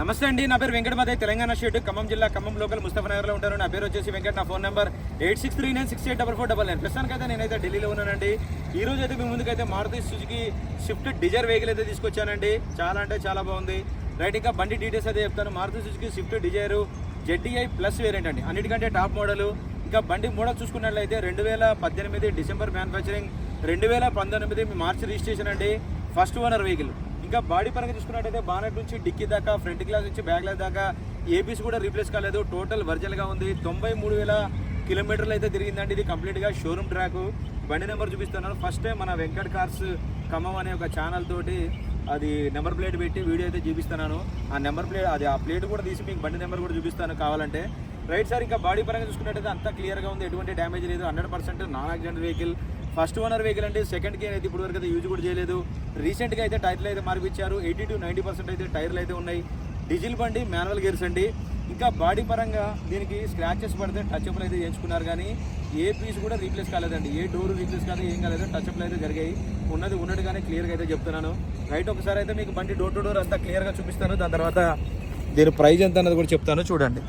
నమస్తే అండి నా పేరు వెంకటమాదే తెలంగాణ స్టేట్ ఖమ్మం జిల్లా ఖమ్మం లోకల్ ముస్తఫనగర్లో ఉంటాను. నా పేరు వచ్చేసి వెంకట నా phone number eight six three nine six eight double four double nine. ప్రస్తుతానికైతే నేనైతే ఢిల్లీలో ఉన్నానండి. ఈ రోజు అయితే మీ ముందుకైతే Maruti Suzuki Swift Dzire vehicle అయితే తీసుకొచ్చానండి. చాలా అంటే చాలా బాగుంది. రైట్ ఇంకా బండి డీటెయిల్స్ అయితే చెప్తాను. Maruti Suzuki Swift Dzire ZDI plus variant అండి. అన్నిటికంటే టాప్ మోడల్. ఇంకా బండి మోడల్ చూసుకున్నట్లయితే రెండు వేల పద్దెనిమిది డిసెంబర్ మ్యానుఫ్యాక్చరింగ్ రెండు వేల పంతొమ్మిది మార్చి రిజిస్ట్రేషన్ అండి. First owner vehicle. ఇంకా బాడీ పరంగా చూసుకున్నట్టయితే బానెట్ నుంచి డిక్కీ దాకా ఫ్రంట్ గ్లాస్ నుంచి బ్యాక్ గ్లాస్ దాకా ఏబీస్ కూడా రీప్లేస్ కాలేదు. టోటల్ వర్జల్గా ఉంది. తొంభై మూడు వేల కిలోమీటర్లు అయితే తిరిగిందండి. ఇది కంప్లీట్గా షోరూమ్ ట్రాక్ బండి నెంబర్ చూపిస్తున్నాను. ఫస్ట్ టైం మన వెంకట్ కార్స్ ఖమ్మం అనే ఒక ఛానల్ తోటి అది నెంబర్ ప్లేట్ పెట్టి వీడియో అయితే చూపిస్తున్నాను. ఆ నెంబర్ ప్లేట్ అది ఆ ప్లేట్ కూడా తీసి మీకు బండి నెంబర్ కూడా చూపిస్తాను కావాలంటే. రైట్ సార్ ఇంకా బాడీ పరంగా చూసుకున్నట్టయితే అంతా క్లియర్గా ఉంది. ఎటువంటి డ్యామేజ్ లేదు. Hundred percent non accident vehicle first owner vehicle అంటే సెకండ్ గేర్ అయితే ఇప్పటివరకు అయితే యూజ్ కూడా చేయలేదు. రీసెంట్గా అయితే టైర్లు అయితే మార్పిచ్చారు. ఎయిటీ టు నైంటీ పర్సెంట్ అయితే టైర్లు అయితే ఉన్నాయి. డీజిల్ బండి మాన్యువల్ గేర్స్ అండి. ఇంకా బాడీ పరంగా దీనికి స్క్రాచెస్ పడితే టచ్అప్లు అయితే చేయించుకున్నారు కానీ ఏ పీస్ కూడా రీప్లేస్ కాలేదండి. ఏ డోర్ రీప్లేస్ కాదు ఏం కాలేదు. టచ్అప్లు అయితే జరిగాయి. ఉన్నది ఉన్నట్టుగానే క్లియర్గా అయితే చెప్తున్నాను. రైట్ ఒకసారి అయితే మీకు బండి డోర్ టు డోర్ అంతా క్లియర్గా చూపిస్తాను. దాని తర్వాత దీని ప్రైజ్ ఎంత అన్నది కూడా చెప్తాను. చూడండి.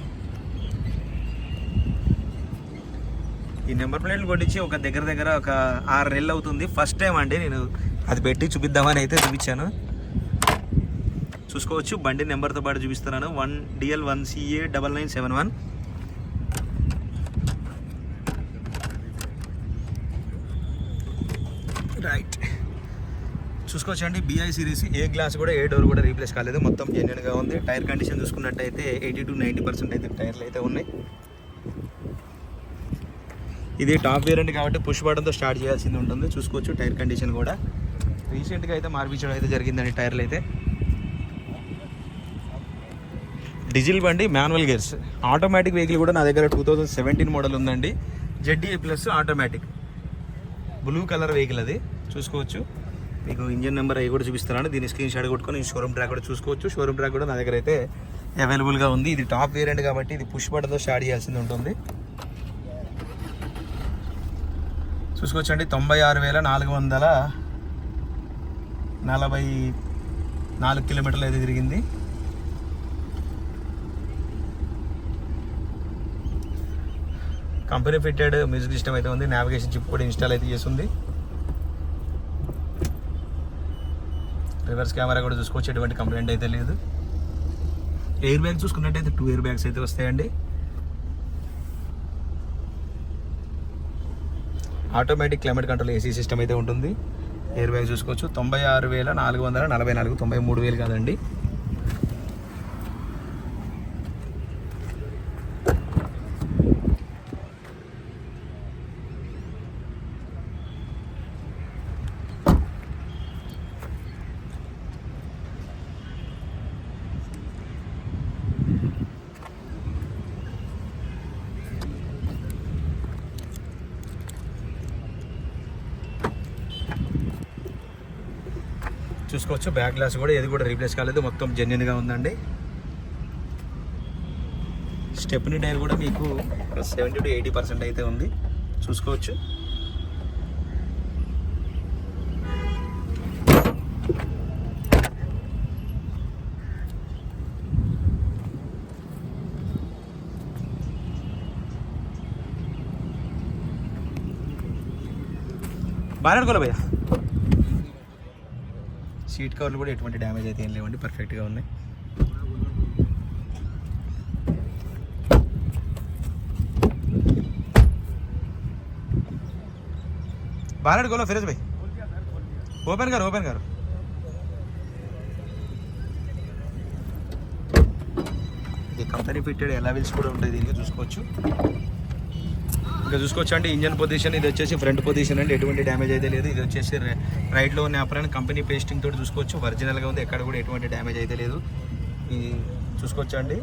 ఈ నెంబర్ ప్లేట్లు కొట్టించి ఒక దగ్గర దగ్గర ఒక ఆరు నెలలు అవుతుంది. ఫస్ట్ టైం అండి నేను అది పెట్టి చూపిద్దామని అయితే చూపించాను. చూసుకోవచ్చు. బండి నెంబర్తో పాటు చూపిస్తున్నాను. One DL one CA double nine seven one. Right చూసుకోవచ్చండి బిఐ సిరీస్ ఏ గ్లాస్ కూడా ఏ డోర్ కూడా రీప్లేస్ కాలేదు. మొత్తం జెన్యున్గా ఉంది. టైర్ కండిషన్ చూసుకున్నట్టయితే ఎయిటీ టు నైంటీ పర్సెంట్ అయితే టైర్లు అయితే ఉన్నాయి. ఇది టాప్ వేరియంట్ కాబట్టి పుష్ బటన్తో స్టార్ట్ చేయాల్సింది ఉంటుంది. చూసుకోవచ్చు టైర్ కండిషన్ కూడా. రీసెంట్గా అయితే మార్పించడం అయితే జరిగిందండి టైర్లు అయితే. డీజిల్ బండి మాన్యువల్ గేర్స్. ఆటోమేటిక్ వెహికల్ కూడా నా దగ్గర టూ థౌజండ్ సెవెంటీన్ మోడల్ ఉందండి. ZDA plus automatic. Blue colour vehicle అది. చూసుకోవచ్చు. మీకు ఇంజన్ నెంబర్ అవి కూడా చూపిస్తున్నాను దీని స్క్రీన్ షాట్ కొట్టుకొని షోరూమ్ ట్రాక్ కూడా చూసుకోవచ్చు. షోరూమ్ ట్రాక్ కూడా నా దగ్గర అయితే అవైలబుల్గా ఉంది. ఇది టాప్ వేరియంట్ కాబట్టి ఇది పుష్ బటన్తో స్టార్ట్ చేయాల్సింది ఉంటుంది. చూసుకోవచ్చండి. తొంభై ఆరు వేల నాలుగు వందల నలభై నాలుగు కిలోమీటర్లు అయితే తిరిగింది. కంపెనీ ఫిట్టెడ్ మ్యూజిక్ సిస్టమ్ అయితే ఉంది. నావిగేషన్ చిప్ కూడా ఇన్స్టాల్ అయితే చేస్తుంది. రివర్స్ కెమెరా కూడా చూసుకోవచ్చు. ఎటువంటి కంప్లైంట్ అయితే లేదు. ఎయిర్ బ్యాగ్ చూసుకున్నట్టయితే టూ ఎయిర్ బ్యాగ్స్ అయితే వస్తాయండి. Automatic climate control AC system అయితే ఉంటుంది. ఎయిర్ బ్యాగ్ చూసుకోవచ్చు. తొంభై ఆరు వేల నాలుగు వందల నలభై నాలుగు తొంభై మూడు వేలు కాదండి. చూసుకోవచ్చు. బ్యాక్ గ్లాస్ కూడా ఏది కూడా రీప్లేస్ కాలేదు. మొత్తం జెన్యున్గా ఉందండి. స్టెప్ని టైర్ కూడా మీకు సెవెంటీ టు ఎయిటీ పర్సెంట్ అయితే ఉంది. చూసుకోవచ్చు. బాగా అనుకోలే భయ్యా. సీట్ కవర్లు కూడా ఎటువంటి డ్యామేజ్ అయితే ఏం లేవండి పర్ఫెక్ట్గా ఉన్నాయి. బాగా గోలో ఫిరోజ్ భాయ్. ఓపెన్ గారు ఓపెన్ గారు. ఇది కంపెనీ ఫిట్టెడ్ ఎలా విల్స్ కూడా ఉంటాయి దీనికి చూసుకోవచ్చు. ఇంకా చూసుకోవచ్చు అంటే ఇంజన్ పొజిషన్ ఇది వచ్చేసి ఫ్రంట్ పొజిషన్ అండి. ఎటువంటి డ్యామేజ్ అయితే లేదు. ఇది వచ్చేసి రైట్లో ఉన్న అప్రాన్ కంపెనీ పేస్టింగ్ తోటి చూసుకోవచ్చు. ఒరిజినల్గా ఉంది. ఎక్కడ కూడా ఎటువంటి డ్యామేజ్ అయితే లేదు. ఇది చూసుకోవచ్చు అండి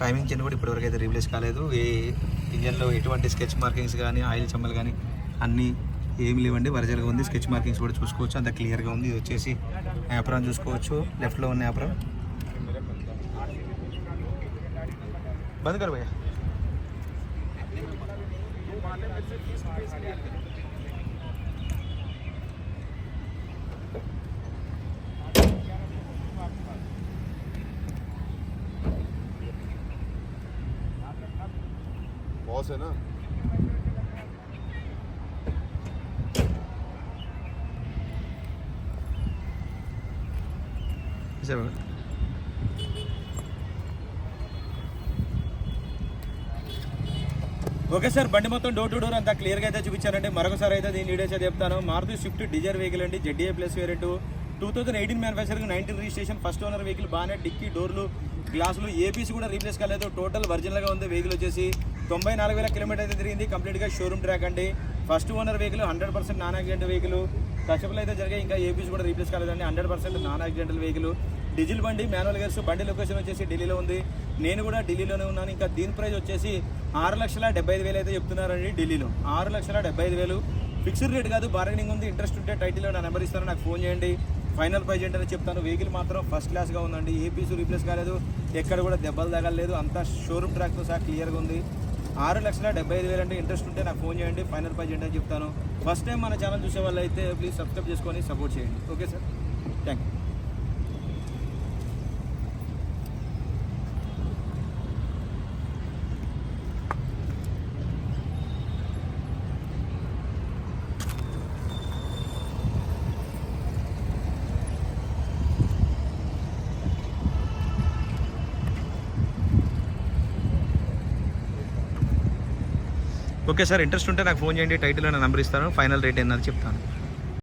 టైమింగ్ చిన్న కూడా ఇప్పటివరకు అయితే రీప్లేస్ కాలేదు. ఏ ఇంజన్లో ఎటువంటి స్కెచ్ మార్కింగ్స్ కానీ ఆయిల్ చెమ్మలు కానీ అన్నీ ఏం లేవండి. ఒరిజినల్గా ఉంది. స్కెచ్ మార్కింగ్స్ కూడా చూసుకోవచ్చు. అంత క్లియర్గా ఉంది. ఇది వచ్చేసి యాప్రాన్ చూసుకోవచ్చు. లెఫ్ట్లో ఉన్న యాప్రాన్ బంద్ కరు భయ్యా. बॉस है ना Is that right? Okay sir బండి మొత్తం డోర్ టు డోర్ అంతా క్లియర్గా అయితే చూపించారండి మరొకసారి అయితే దీని డీటెయిల్స్ అయితే చెప్తాను. మారుతి స్విఫ్ట్ డిజైర్ వెహికల్ అండి ZDA plus variant two thousand eighteen manufacturing nineteen registration first owner vehicle బాగానే డిక్కీ డోర్లు గ్లాసులు ఏపీస్ కూడా రీప్లేస్ కాలేదు. టోటల్ ఒరిజినల్గా ఉంది వెహికల్ వచ్చేసి. తొంభై నాలుగు వేల కిలోమీటర్ అయితే తిరిగింది. కంప్లీట్గా షోరూమ్ ట్రాక్ అండి. First owner vehicle hundred percent non accident vehicle టచ్అప్లు అయితే జరిగాయి. ఇంకా ఏపీస్ కూడా రీప్లేస్ కాలేదండి. Hundred percent non accidental vehicle diesel బండి మాన్యువల్ గేర్స్ బండి లొకేషన్ వచ్చేసి ఢిల్లీలో ఉంది. నేను కూడా ఢిల్లీలోనే ఉన్నాను. ఇంకా దీని ప్రైస్ వచ్చేసి ఆరు లక్షల డెబ్బై ఐదు వేలు అయితే చెప్తున్నారండి ఢిల్లీలో. ఆరు లక్షల డెబ్బై ఐదు వేలు. ఫిక్స్డ్ రేట్ కాదు బార్గెనింగ్ ఉంది. ఇంట్రెస్ట్ ఉంటే టైటిల్లో నా నెంబర్ ఇస్తాను నాకు ఫోన్ చేయండి. ఫైనల్ ప్రైజ్ ఏంటనే చెప్తాను. వెహికల్ మాత్రం ఫస్ట్ క్లాస్గా ఉందండి. ఏ పీసు రీప్లేస్ కాలేదు. ఎక్కడ కూడా దెబ్బలు తగలేదు అంతా షోరూమ్ ట్రాక్తో సహా క్లియర్గా ఉంది. ఆరు లక్షల డెబ్బై ఐదు వేలు అంటే ఇంట్రెస్ట్ ఉంటే నాకు ఫోన్ చేయండి. ఫైనల్ ప్రైజ్ ఏంటని చెప్తాను. ఫస్ట్ టైం మన ఛానల్ చూసే వాళ్ళు అయితే ప్లీజ్ సబ్స్క్రైబ్ చేసుకొని సపోర్ట్ చేయండి. Okay sir thank you okay sir interest ఉంటే నాకు ఫోన్ చేయండి టైటిల్ నా నెంబర్ ఇస్తాను ఫైనల్ రేట్ ఏందని చెప్తాను.